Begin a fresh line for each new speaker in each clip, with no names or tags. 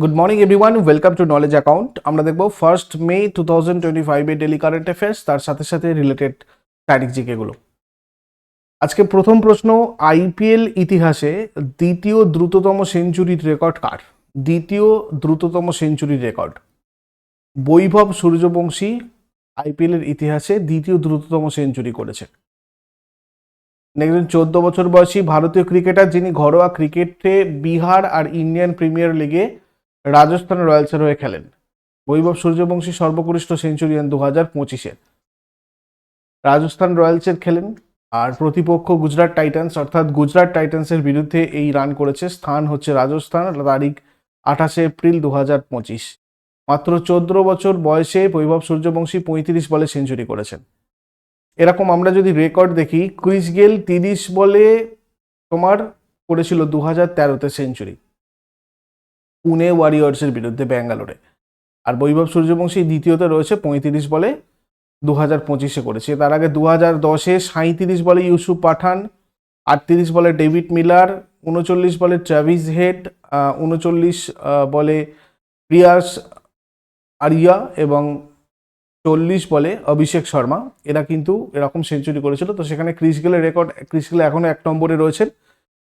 Good morning everyone welcome to knowledge account আমরা দেখব first May two thousand twenty ফাইভে daily current affairs তার সাথে সাথে রিলেটেড স্ট্যাটিক জিকেগুলো। আজকে প্রথম প্রশ্ন আইপিএল ইতিহাসে দ্বিতীয় দ্রুততম সেঞ্চুরির রেকর্ড কার? দ্বিতীয় দ্রুততম সেঞ্চুরির রেকর্ড। বৈভব সূর্যবংশী আইপিএলের ইতিহাসে দ্বিতীয় দ্রুততম সেঞ্চুরি করেছে। একজন চোদ্দ বছর বয়সী ভারতীয় ক্রিকেটার যিনি ঘরোয়া ক্রিকেটে বিহার আর ইন্ডিয়ান প্রিমিয়ার লিগে রাজস্থান রয়্যালসের হয়ে খেলেন। বৈভব সূর্যবংশী সর্বকনিষ্ঠ সেঞ্চুরিয়ান দু হাজার পঁচিশে রাজস্থান রয়্যালসের খেলেন, আর প্রতিপক্ষ গুজরাট টাইটান্স, অর্থাৎ গুজরাট টাইটান্সের বিরুদ্ধে এই রান করেছে। স্থান হচ্ছে রাজস্থান, তারিখ আঠাশে এপ্রিল দু হাজার পঁচিশ। মাত্র চোদ্দ বছর বয়সে বৈভব সূর্যবংশী পঁয়ত্রিশ বলে সেঞ্চুরি করেছেন। এরকম আমরা যদি রেকর্ড দেখি, ক্রিস গেল তিরিশ বলে তোমার করেছিল দু হাজার তেরোতে সেঞ্চুরি। পুনে ওয়ারিয়র্সের বিরুদ্ধে ব্যাঙ্গালোরে। আর বৈভব সূর্যবংশী দ্বিতীয়তে রয়েছে পঁয়ত্রিশ বলে দু হাজার পঁচিশে করেছে। তার আগে দু হাজার দশে সাঁইত্রিশ বলে ইউসুফ পাঠান, আটত্রিশ বলে ডেভিড মিলার, উনচল্লিশ বলে ট্রাভিস হেড উনচল্লিশ বলে প্রিয়াস আরিয়া এবং চল্লিশ বলে অভিষেক শর্মা। এরা কিন্তু এরকম সেঞ্চুরি করেছিল। তো সেখানে ক্রিস গেলের রেকর্ড ক্রিস গেলে এখনও এক নম্বরে রয়েছেন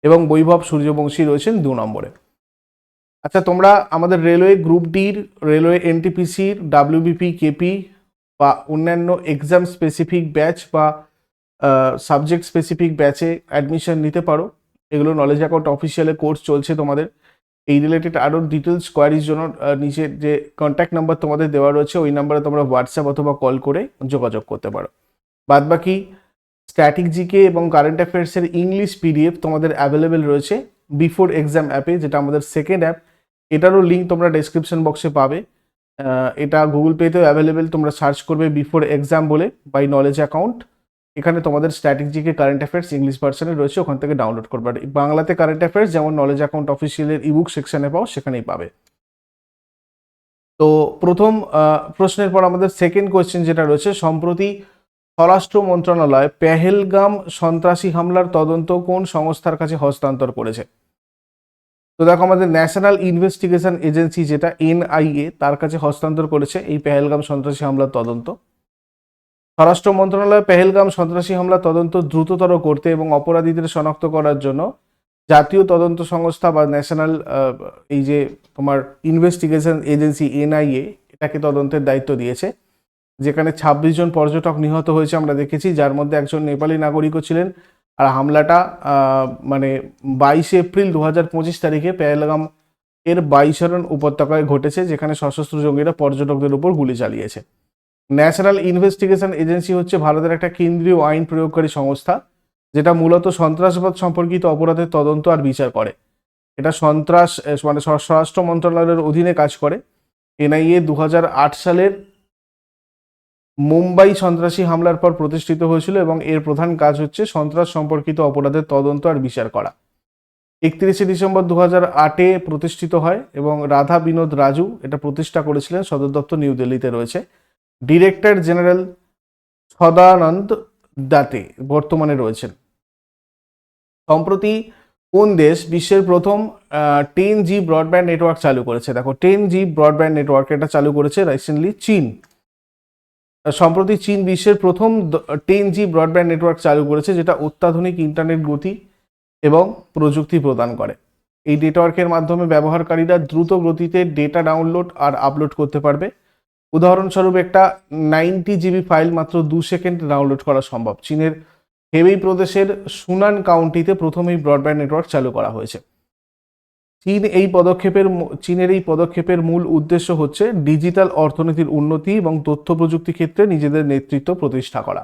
এবং বৈভব সূর্যবংশী রয়েছেন দু নম্বরে। আচ্ছা তোমরা আমাদের রেলওয়ে গ্রুপ ডির, রেলওয়ে এনটিপিসির ডাব্লিউবিপি, কেপি বা অন্যান্য এক্সাম স্পেসিফিক ব্যাচ বা সাবজেক্ট স্পেসিফিক ব্যাচে অ্যাডমিশন নিতে পারো। এগুলো নলেজ অ্যাকাউন্ট অফিসিয়ালে কোর্স চলছে তোমাদের। এই রিলেটেড আরও ডিটেলস কোয়ারির জন্য নিচের যে কন্ট্যাক্ট নাম্বার তোমাদের দেওয়া রয়েছে, ওই নাম্বারে তোমরা হোয়াটসঅ্যাপ অথবা কল করে যোগাযোগ করতে পারো। বাদবাকি স্ট্যাটিক জিকে এবং কারেন্ট অ্যাফেয়ার্সের ইংলিশ পিডিএফ তোমাদের অ্যাভেলেবেল রয়েছে। বিফোর এক্সাম অ্যাপে যেটা আমাদের সেকেন্ড অ্যাপ এটারও লিঙ্ক তোমরা ডেসক্রিপশন বক্সে পাবে। এটা গুগল পেতেও অ্যাভেলেবেল তোমরা সার্চ করবে বিফোর এক্সাম বলে বাই নলেজ অ্যাকাউন্ট এখানে তোমাদের static GK current affairs English ভার্সনে রয়েছে, ওখান থেকে ডাউনলোড করবে। আর বাংলাতে কারেন্ট অ্যাফেয়ার্স যেমন নলেজ অ্যাকাউন্ট অফিসিয়ালের ইবুক সেকশানে পাও, সেখানেই পাবে। তো প্রথম প্রশ্নের পর আমাদের সেকেন্ড কোয়েশ্চেন যেটা রয়েছে, সম্প্রতি স্বরাষ্ট্র মন্ত্রণালয় পেহেলগাম সন্ত্রাসী হামলার তদন্ত কোন সংস্থার কাছে হস্তান্তর করেছে? তো দেখো আমাদের ন্যাশনাল ইনভেস্টিগেশন এজেন্সি যেটা এনআইএ, তার কাছে হস্তান্তর করেছে এই পেহেলগাম সন্ত্রাসী হামলার তদন্ত। স্বরাষ্ট্র মন্ত্রণালয় পেহেলগাম সন্ত্রাসী হামলা তদন্ত দ্রুততর করতে এবং অপরাধীদের শনাক্ত করার জন্য জাতীয় তদন্ত সংস্থা বা ন্যাশনাল এই যে তোমার ইনভেস্টিগেশন এজেন্সি এনআইএ, এটাকে তদন্তের দায়িত্ব দিয়েছে। যেখানে ছাব্বিশ জন পর্যটক নিহত হয়েছে আমরা দেখেছি, যার মধ্যে একজন নেপালি নাগরিকও ছিলেন। আর হামলাটা মানে বাইশে এপ্রিল দু হাজার পঁচিশ তারিখে পেহেলগাম এর বাইশরণ উপত্যকায় ঘটেছে, যেখানে সশস্ত্র জঙ্গিরা পর্যটকদের উপর গুলি চালিয়েছে। ন্যাশনাল ইনভেস্টিগেশন এজেন্সি হচ্ছে ভারতের একটা কেন্দ্রীয় আইন প্রয়োগকারী সংস্থা, যেটা মূলত সন্ত্রাসবাদ সম্পর্কিত অপরাধের তদন্ত আর বিচার করে। এটা সন্ত্রাস মানে স্বরা- স্বরাষ্ট্র মন্ত্রণালয়ের অধীনে কাজ করে। এনআইএ দু হাজার আট সালের মুম্বাই সন্ত্রাসী হামলার পর প্রতিষ্ঠিত হয়েছিল এবং এর প্রধান কাজ হচ্ছে সন্ত্রাস সম্পর্কিত অপরাধের তদন্ত আর বিচার করা। একত্রিশে ডিসেম্বর দু হাজার আটে প্রতিষ্ঠিত হয় এবং রাধা বিনোদ রাজু এটা প্রতিষ্ঠা করেছিলেন, সদর দপ্তর নিউ দিল্লিতে রয়েছে। ডিরেক্টর জেনারেল সদানন্দ দাতে বর্তমানে রয়েছেন। সম্প্রতি কোন দেশ বিশ্বের প্রথম টেন জি ব্রডব্যান্ড নেটওয়ার্ক চালু করেছে? দেখো, টেন জি ব্রডব্যান্ড নেটওয়ার্ক এটা চালু করেছে রিসেন্টলি চীন। সম্প্রতি চীন বিশ্বের প্রথম টেন জি ব্রডব্যান্ড নেটওয়ার্ক চালু করেছে, যেটা অত্যাধুনিক ইন্টারনেট গতি এবং প্রযুক্তি প্রদান করে। এই নেটওয়ার্কের মাধ্যমে ব্যবহারকারীরা দ্রুত গতিতে ডেটা ডাউনলোড আর আপলোড করতে পারবে। উদাহরণস্বরূপ একটা নাইনটি জিবি ফাইল মাত্র দু সেকেন্ড ডাউনলোড করা সম্ভব। চীনের হেবেই প্রদেশের সুনান কাউন্টিতে প্রথম এই ব্রডব্যান্ড নেটওয়ার্ক চালু করা হয়েছে। চীন এই পদক্ষেপের চীনের এই পদক্ষেপের মূল উদ্দেশ্য হচ্ছে ডিজিটাল অর্থনীতির উন্নতি এবং তথ্য প্রযুক্তি ক্ষেত্রে নিজেদের নেতৃত্ব প্রতিষ্ঠা করা।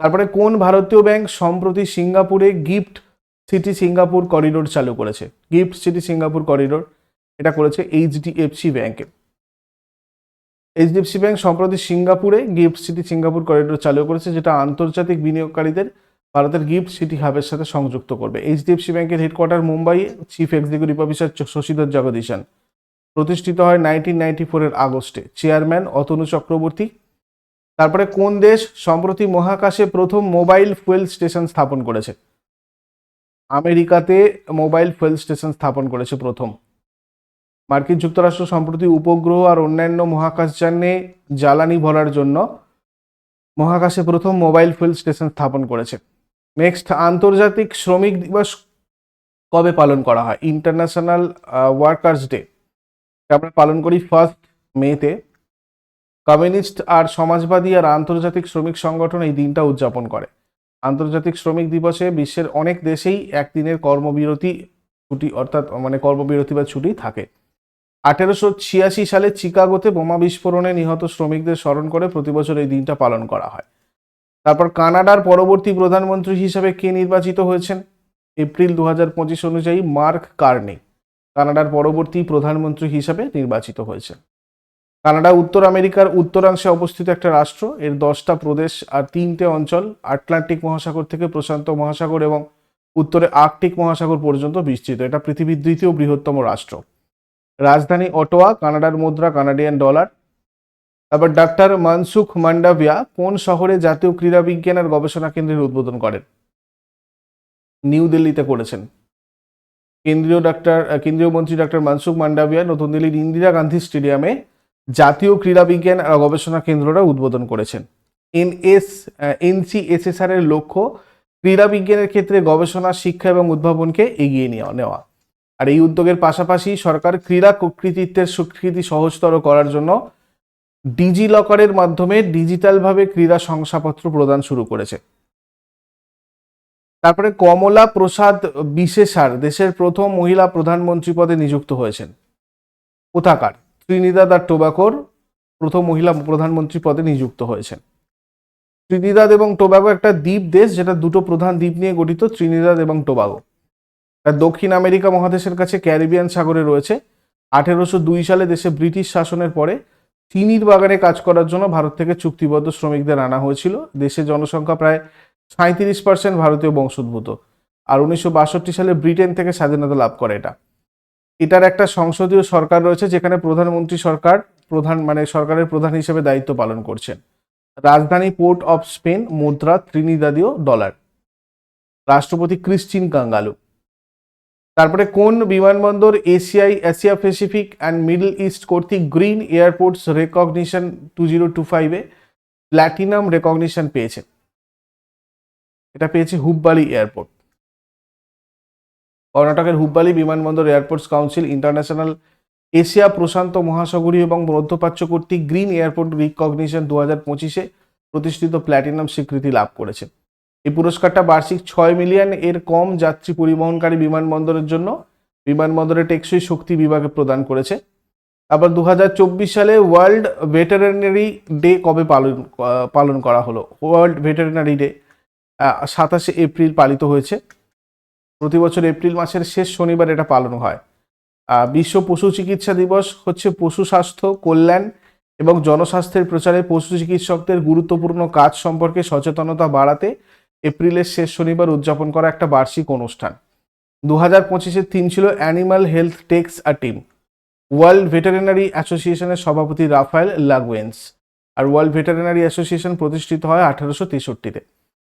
তারপরে কোন ভারতীয় ব্যাংক সম্প্রতি সিঙ্গাপুরে গিফট সিটি সিঙ্গাপুর করিডোর চালু করেছে? গিফট সিটি সিঙ্গাপুর করিডোর, এটা করেছে এইচডিএফসি ব্যাংকে। এইচডিএফসি ব্যাংক সম্প্রতি সিঙ্গাপুরে গিফট সিটি সিঙ্গাপুর করিডোর চালু করেছে, যেটা আন্তর্জাতিক বিনিয়োগকারীদের ভারতের গিফট সিটি হাবের সাথে সংযুক্ত করবে। এইচডিএফসি ব্যাংকের headquarter, Mumbai chief executive officer Shashidhar Jagdishan. প্রতিষ্ঠিত হয় নাইনটিন নাইনটি ফোরের আগস্টে। চেয়ারম্যান অতনু চক্রবর্তী। তারপরে কোন দেশ সম্প্রতি মহাকাশে প্রথম মোবাইল ফুয়েল স্টেশন স্থাপন করেছে? আমেরিকাতে মোবাইল ফুয়েল স্টেশন স্থাপন করেছে প্রথম। মার্কিন যুক্তরাষ্ট্র সম্প্রতি উপগ্রহ আর অন্যান্য মহাকাশযানে জ্বালানি ভরার জন্য মহাকাশে প্রথম মোবাইল ফুয়েল স্টেশন স্থাপন করেছে। নেক্সট আন্তর্জাতিক শ্রমিক দিবস কবে পালন করা হয়? ইন্টারন্যাশনাল ওয়ার্কার্স ডে আমরা পালন করি ফার্স্ট মেতে কমিউনিস্ট আর সমাজবাদী আর আন্তর্জাতিক শ্রমিক সংগঠন এই দিনটা উদযাপন করে। আন্তর্জাতিক শ্রমিক দিবসে বিশ্বের অনেক দেশেই একদিনের কর্মবিরতি ছুটি, অর্থাৎ মানে কর্মবিরতি বা ছুটি থাকে। আঠেরোশো ছিয়াশি সালে চিকাগোতে বোমা বিস্ফোরণে নিহত শ্রমিকদের স্মরণ করে প্রতি বছর এই দিনটা পালন করা হয়। তারপর কানাডার পরবর্তী প্রধানমন্ত্রী হিসেবে কে নির্বাচিত হয়েছেন? এপ্রিল দু হাজার পঁচিশ অনুযায়ী মার্ক কার্নি, কানাডার পরবর্তী প্রধানমন্ত্রী হিসেবে নির্বাচিত হয়েছেন। কানাডা, উত্তর আমেরিকার উত্তরাংশে অবস্থিত একটা রাষ্ট্র, এর দশটা প্রদেশ আর তিনটে অঞ্চল, আটলান্টিক মহাসাগর থেকে প্রশান্ত মহাসাগর এবং উত্তরে আর্কটিক মহাসাগর পর্যন্ত বিস্তৃত। এটা পৃথিবীর দ্বিতীয় বৃহত্তম রাষ্ট্র। রাজধানী অটোয়া, কানাডার মুদ্রা, কানাডিয়ান ডলার। তারপর ডাক্তার মানসুখ মান্ডাভিয়া কোন শহরে জাতীয় ক্রীড়া বিজ্ঞান আর গবেষণা কেন্দ্রের উদ্বোধন করেন? নিউ দিল্লিতে করেছেন। কেন্দ্রীয় ডাক্তার কেন্দ্রীয় মন্ত্রী ডাক্তার মানসুখ মান্ডাভিয়া নতুন দিল্লির ইন্দিরা গান্ধী স্টেডিয়ামে জাতীয় ক্রীড়া বিজ্ঞান আর গবেষণা কেন্দ্রটা উদ্বোধন করেছেন। এনএস এনসিএসএসআর এর লক্ষ্য ক্রীড়া বিজ্ঞানের ক্ষেত্রে গবেষণা, শিক্ষা এবং উদ্ভাবনকে এগিয়ে নিয়ে নেওয়া। আর এই উদ্যোগের পাশাপাশি সরকার ক্রীড়া কৃতিত্বের স্বীকৃতি সহজতর করার জন্য ডিজি লকারের মাধ্যমে ডিজিটালভাবে ক্রীড়া শংসাপত্র প্রদান শুরু করেছে। তারপরে কমলা প্রসাদ বিশেষার দেশের প্রথম মহিলা প্রধানমন্ত্রী পদে নিযুক্ত হয়েছেন। কোথাকার? ত্রিনিদাদ আর টোবাকোর প্রথম মহিলা প্রধানমন্ত্রী পদে নিযুক্ত হয়েছেন। ত্রিনিদাদ এবং টোবাগো একটা দ্বীপ দেশ, যেটা দুটো প্রধান দ্বীপ নিয়ে গঠিত, ত্রিনিদাদ এবং টোবাগো। দক্ষিণ আমেরিকা মহাদেশের কাছে ক্যারিবিয়ান সাগরে রয়েছে। আঠেরোশো দুই সালে দেশে ব্রিটিশ শাসনের পরে চিনির বাগানে কাজ করার জন্য ভারত থেকে চুক্তিবদ্ধ শ্রমিকদের আনা হয়েছিল। দেশে জনসংখ্যা প্রায় সাঁত্রিশ পার্সেন্ট ভারতীয় বংশোদ্ভূত। আর উনিশশো বাষট্টি সালে ব্রিটেন থেকে স্বাধীনতা লাভ করে এটা। এটার একটা সংসদীয় সরকার রয়েছে, যেখানে প্রধানমন্ত্রী সরকার, প্রধান মানে সরকারের প্রধান হিসেবে দায়িত্ব পালন করছেন। রাজধানী পোর্ট অফ স্পেন, মুদ্রা, ত্রিনিদাদীয় ডলার। রাষ্ট্রপতি ক্রিশ্চিন কাঙ্গালু। তারপরে কোন বিমানবন্দর এশিয়াই Asia Pacific and Middle East কর্তৃক green airports recognition two zero two ফাইভে প্ল্যাটিনাম রেকগনিশন পেয়েছে? এটা পেয়েছে হুব্বালি এয়ারপোর্ট। কর্ণাটকের হুব্বালি বিমানবন্দর এয়ারপোর্টস কাউন্সিল ইন্টারন্যাশনাল এশিয়া প্রশান্ত মহাসাগরীয় এবং মধ্যপ্রাচ্য কর্তৃক গ্রিন এয়ারপোর্ট রিকগনিশন দু হাজার পঁচিশে প্রতিষ্ঠিত প্ল্যাটিনাম স্বীকৃতি লাভ করেছে। এই পুরস্কারটা বার্ষিক ছয় মিলিয়ন এর কম যাত্রী পরিবহনকারী বিমানবন্দরের জন্য বিমানবন্দরের টেকসই শক্তি বিভাগে প্রদান করেছে। আবার দু হাজার চব্বিশ সালে ওয়ার্ল্ড ভেটেরিনারি ডে কবে পালন পালন করা হলো? ওয়ার্ল্ড ভেটেরিনারি ডে সাতাশে এপ্রিল পালিত হয়েছে। প্রতি বছর এপ্রিল মাসের শেষ শনিবার এটা পালন হয়। বিশ্ব পশু চিকিৎসা দিবস হচ্ছে পশু স্বাস্থ্য, কল্যাণ এবং জনস্বাস্থ্যের প্রচারে পশু চিকিৎসকদের গুরুত্বপূর্ণ কাজ সম্পর্কে সচেতনতা বাড়াতে এপ্রিলের শেষ শনিবার উদযাপন করা একটা বার্ষিক অনুষ্ঠান। দু হাজার পঁচিশের থিম ছিল animal health takes a team. World veterinary অ্যাসোসিয়েশনের সভাপতি রাফায়েল লাগওয়েন্স আর ওয়ার্ল্ড ভেটেরিনারি অ্যাসোসিয়েশন প্রতিষ্ঠিত হয় আঠারোশো তেষট্টিতে।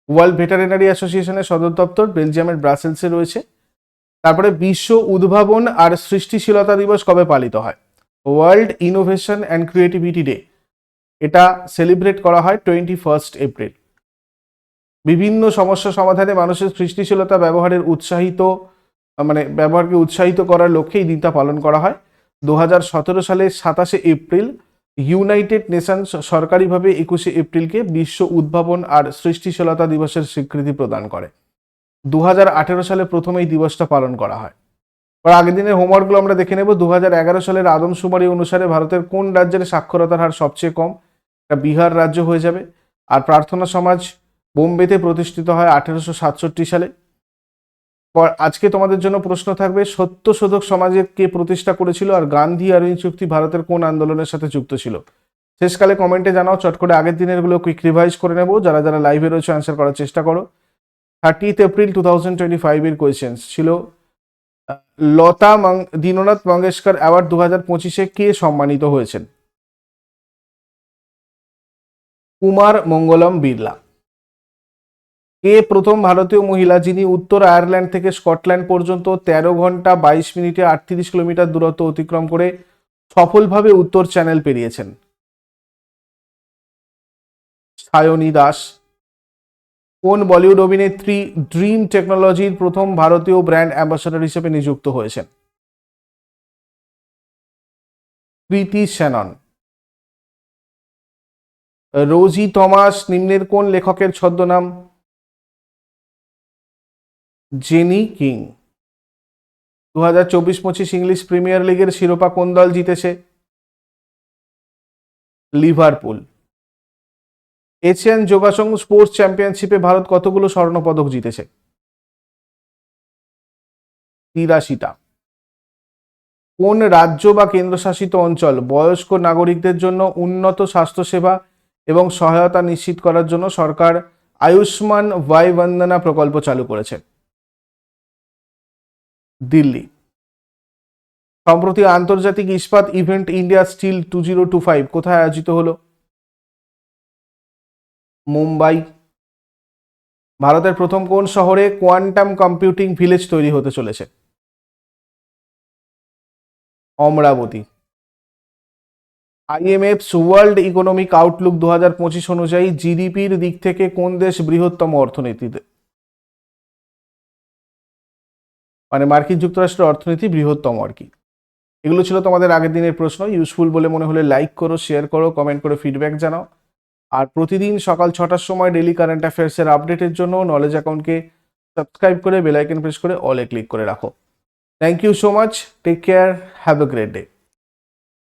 ওয়ার্ল্ড ভেটেরিনারি অ্যাসোসিয়েশনের সদর দপ্তর বেলজিয়ামের ব্রাসেলসে রয়েছে। তারপরে বিশ্ব উদ্ভাবন আর সৃষ্টিশীলতা দিবস কবে পালিত হয়? World innovation and creativity day. এটা সেলিব্রেট করা হয় টোয়েন্টি ফার্স্ট এপ্রিল। বিভিন্ন সমস্যা সমাধানে মানুষের সৃষ্টিশীলতা ব্যবহারের উৎসাহিত মানে ব্যবহারকে উৎসাহিত করার লক্ষ্যে এই দিনটা পালন করা হয়। দু হাজার সতেরো সালের সাতাশে এপ্রিল ইউনাইটেড নেশনস সরকারিভাবে একুশে এপ্রিলকে বিশ্ব উদ্ভাবন আর সৃষ্টিশীলতা দিবসের স্বীকৃতি প্রদান করে। দু হাজার আঠেরো সালে প্রথম এই দিবসটা পালন করা হয়। আর আগের দিনের হোমওয়ার্কগুলো আমরা দেখে নেব। দু হাজার এগারো সালের আদমশুমারি অনুসারে ভারতের কোন রাজ্যের সাক্ষরতার হার সবচেয়ে কম? বিহার রাজ্য হয়ে যাবে। আর প্রার্থনা সমাজ বোম্বেতে প্রতিষ্ঠিত হয় আঠেরোশো সাতষট্টি সালে। আজকে তোমাদের জন্য প্রশ্ন থাকবে, সত্যশোধক সমাজে কে প্রতিষ্ঠা করেছিল আর গান্ধী আর এই চুক্তি ভারতের কোন আন্দোলনের সাথে যুক্ত ছিল? শেষকালে কমেন্টে জানাও, চট করে আগের দিনেরগুলো কুইক রিভাইজ করে নেব। যারা যারা লাইভে রয়েছে অ্যান্সার করার চেষ্টা করো। Thirtieth April two thousand twenty ফাইভের কোয়েশ্চেন্স ছিল লতা দীননাথ মঙ্গেশকর অ্যাওয়ার্ড দু হাজার পঁচিশে কে সম্মানিত হয়েছেন? কুমার মঙ্গলম বিড়লা। কে প্রথম ভারতীয় মহিলা যিনি উত্তর আয়ারল্যান্ড থেকে স্কটল্যান্ড পর্যন্ত তেরো ঘণ্টা বাইশ মিনিটে আটত্রিশ কিলোমিটার দূরত্ব অতিক্রম করে সফলভাবে উত্তর চ্যানেল পেরিয়েছেন। সায়নী দাস। কোন বলিউড অভিনেত্রী ড্রিম টেকনোলজির প্রথম ভারতীয় ব্র্যান্ড অ্যাম্বাসাডর হিসেবে নিযুক্ত হয়েছেন? প্রীতি শ্যানন রোজি থমাস, নিম্নের কোন লেখকের ছদ্মনাম? Jenny King. দু হাজার চব্বিশ পঁচিশ ইংলিশ প্রিমিয়ার লিগের শিরোপা কোন দল জিতেছে? লিভারপুল। এশিয়ান যোগাসং স্পোর্টস চ্যাম্পিয়নশিপে ভারত কতগুলো স্বর্ণপদক জিতেছে? তিরাশিটা। কোন রাজ্য বা কেন্দ্রশাসিত অঞ্চল বয়স্ক নাগরিকদের জন্য উন্নত স্বাস্থ্যসেবা এবং সহায়তা নিশ্চিত করার জন্য সরকার আয়ুষ্মান ভাই বন্দনা প্রকল্প চালু করেছে? দিল্লি। সম্প্রতি আন্তর্জাতিক ইস্পাত event India steel two zero two five কোথায় আয়োজিত হলো? মুম্বাই। ভারতের প্রথম কোন শহরে কোয়ান্টাম কম্পিউটিং ভিলেজ তৈরি হতে চলেছে? Amaravati. IMF world economic outlook দু হাজার পঁচিশ অনুযায়ী জিডিপির দিক থেকে কোন দেশ বৃহত্তম অর্থনীতিতে? মানে মার্কিন যুক্তরাষ্ট্রের অর্থনীতি বৃহত্তম আর কি। এগুলো ছিল তোমাদের আগের দিনের প্রশ্ন। ইউজফুল বলে মনে হলে লাইক করো শেয়ার করো কমেন্ট করে ফিডব্যাক জানাও। আর প্রতিদিন সকাল ছটার সময় ডেলি কারেন্ট অ্যাফেয়ার্সের আপডেটের জন্য নলেজ অ্যাকাউন্টকে সাবস্ক্রাইব করে বেলাইকন প্রেস করে অলে ক্লিক করে রাখো। Thank you so much take care have a great day